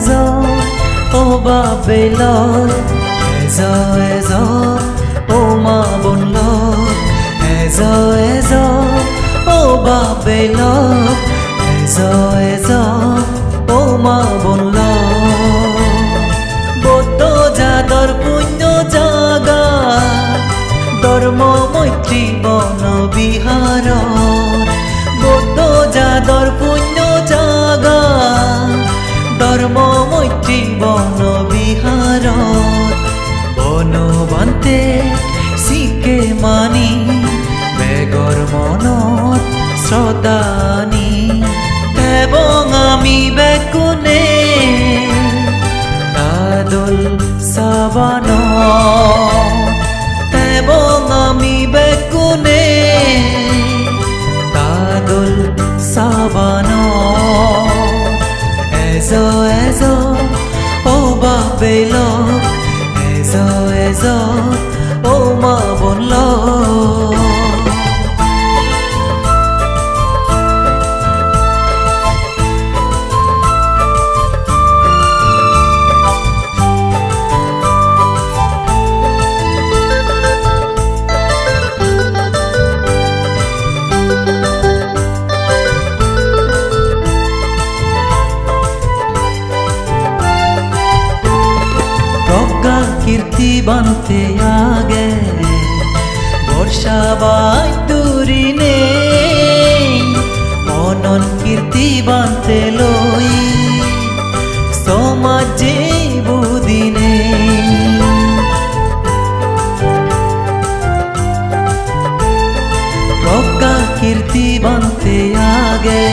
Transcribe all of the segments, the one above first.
Age ও বাবেলন age শ্রদ্ধানি এবং আমি বেকুনে কাদল সাবান। এবং আমি বেকুনে কাদল সাবান। এজ এজ, ও বাবেল এজ এজ, ও মা বানতে আগে বর্ষা বাই তুরি নেই। মনন কীর্তি বানতে লই সমাজে বুদিনে। প্রজ্ঞা কীর্তি বানতে আগে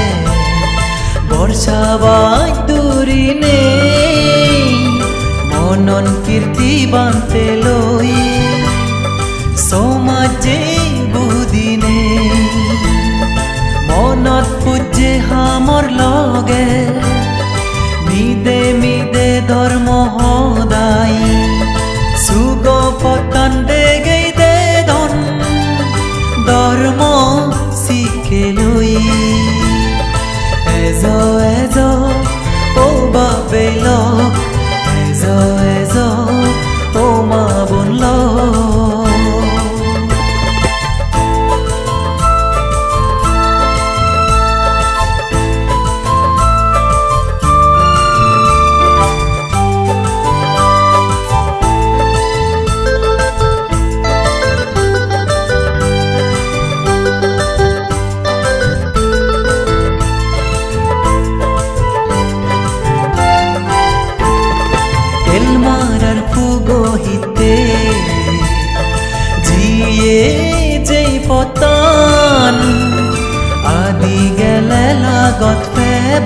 বর্ষা বাই তুরি নেই। মনন কীর্তি বানতে সমাজে বুদিনে মনত পূজ্যে হামর লগে। মিদে মিদে ধর্ম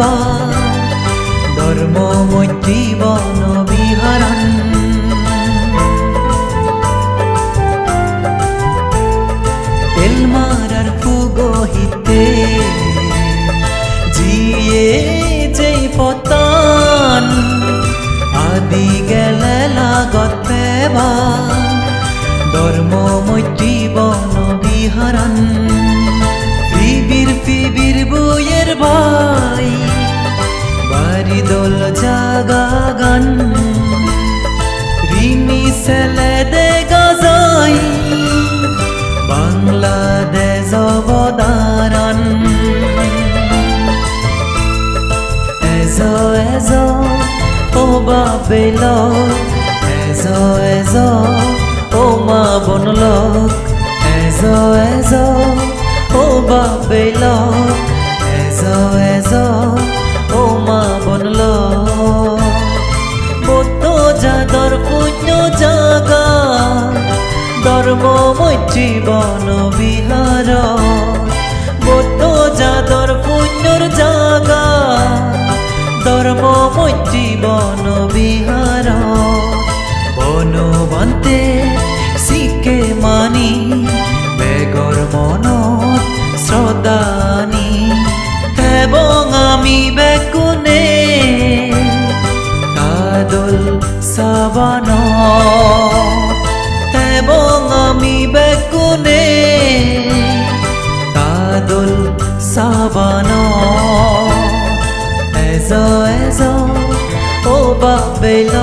ফেবা ধর্ম মৈত্রী বন বিহারণ এলমারার ফুগহিতে জিয়ে যেই পতান আদি গেলে লাগত সেলে গাজাই বাংলাদেশ অবদারণ এজো এজো, ও বাবেল এজো এজো, ও মা বনল এজো এজো, ও বাবেল এজো এজো ধর্ম মৈত্রী বন বিহার বৌদ্ধ যাদর পুণ্যর জাগা ধর্ম মৈত্রী বন বিহার বনবন্তে শিখে মানি, বেগর মনত শ্রদ্ধানি। এবং আমি বেকুনে কাদল সাবান এজ এজ ও বাবেল